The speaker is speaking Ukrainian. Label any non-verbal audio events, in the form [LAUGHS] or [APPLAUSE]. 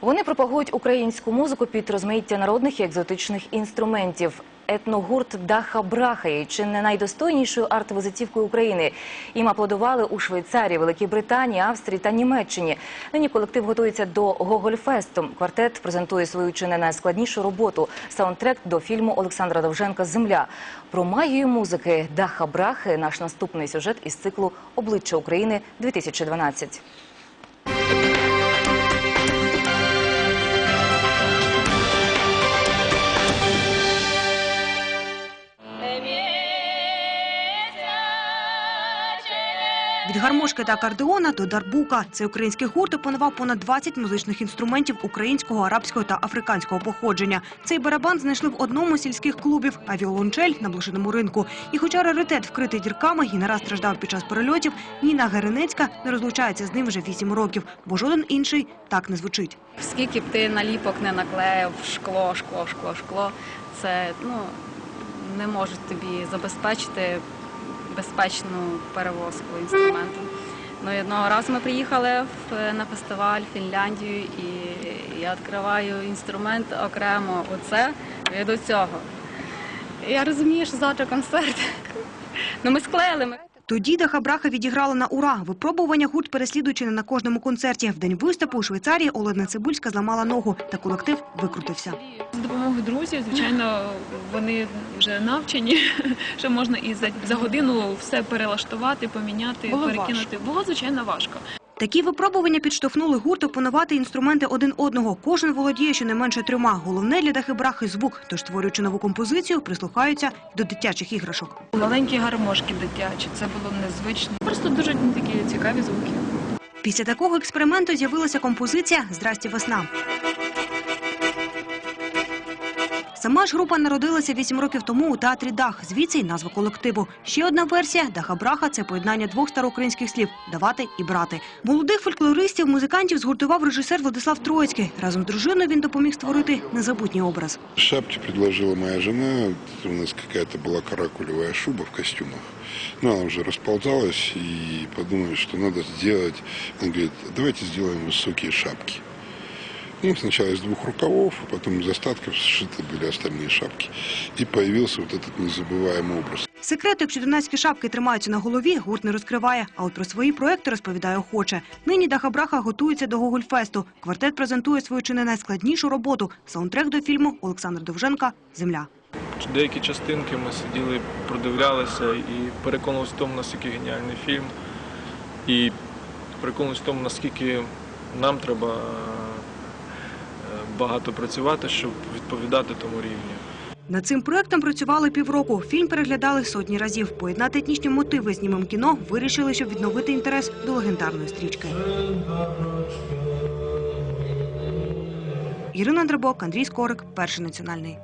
Вони пропагують українську музику під розмаїття народних і екзотичних інструментів. Етногурт Даха Браха чи не найдостойнішою арт-визитівкою України. Їм аплодували у Швейцарії, Великій Британії, Австрії та Німеччині. Нині колектив готується до Гогольфесту. Квартет презентує свою чи не найскладнішу роботу саундтрек до фільму Олександра Довженка Земля. Про магію музики Даха Брахи наш наступний сюжет із циклу Обличчя України 2012 Від гармошки та акордеона до дарбука цей український гурт опанував понад 20 музичних інструментів українського, арабського та африканського походження. Цей барабан знайшли в одному з сільських клубів, а віолончель на блошиному ринку. І хоча раритет вкритий дірками і не раз страждав під час перельотів, Ніна Геренецька не розлучається з ним вже 8 років, бо жоден інший так не звучить. Скільки б ти наліпок не наклеїв, шкло, шкло, шкло, шкло, це ну, не можуть тобі забезпечити безпечну перевозку інструменту. Ну, і одного разу ми приїхали на фестиваль в Фінляндію, і я відкриваю інструмент окремо оце і до цього. Я розумію, що завтра концерт. Ну, ми склеїли. Тоді Даха Браха відіграла на ура. Випробування гурт переслідуючи не на кожному концерті. В день виступу у Швейцарії Олена Цибульська зламала ногу, та колектив викрутився. З допомогою друзів, звичайно, вони вже навчені, [LAUGHS] що можна і за, за годину все перелаштувати, поміняти, Було перекинути. Було звичайно важко. Такі випробування підштовхнули гурт опанувати інструменти один одного. Кожен володіє щонайменше трьома. Головне для Дахи і – звук. Тож, створюючи нову композицію, прислухаються до дитячих іграшок. Маленькі гармошки дитячі, це було незвично. Просто дуже такі цікаві звуки. Після такого експерименту з'явилася композиція «Здрасті, весна». Сама ж група народилася 8 років тому у театрі Дах. Звідси й назва колективу. Ще одна версія Даха Браха це поєднання двох староукраїнських слів давати і брати. Молодих фольклористів, музикантів згуртував режисер Владислав Троїцький. Разом з дружиною він допоміг створити незабутній образ. Шапки предложила моя жена. У нас какая-то была шуба в костюмах. Но она уже расползалась и подумали, что надо сделать. Он говорит, давайте сделаем высокие шапки Ну, сначала из двух рукавов, а потом из остатков сшиты были остальные шапки. И появился вот этот незабываемый образ. Секрети, як 14 шапки тримаються на голові, гурт не розкриває. А от про свої проекти розповідає охоче. Нині Даха Браха готується до Гогольфесту. Квартет презентує свою чи не найскладнішу роботу – саундтрек до фільму Олександра Довженка «Земля». Деякі частинки ми сиділи, продивлялися і переконувалися в тому, наскільки геніальний фільм. І переконувалися в тому, наскільки нам треба е, багато працювати, щоб відповідати тому рівню. Над цим проектом працювали півроку. Фільм переглядали сотні разів. Поєднати етнічні мотиви з німим кіно вирішили, щоб відновити інтерес до легендарної стрічки. Ірина Драбок, Андрій Скорик, Перший національний.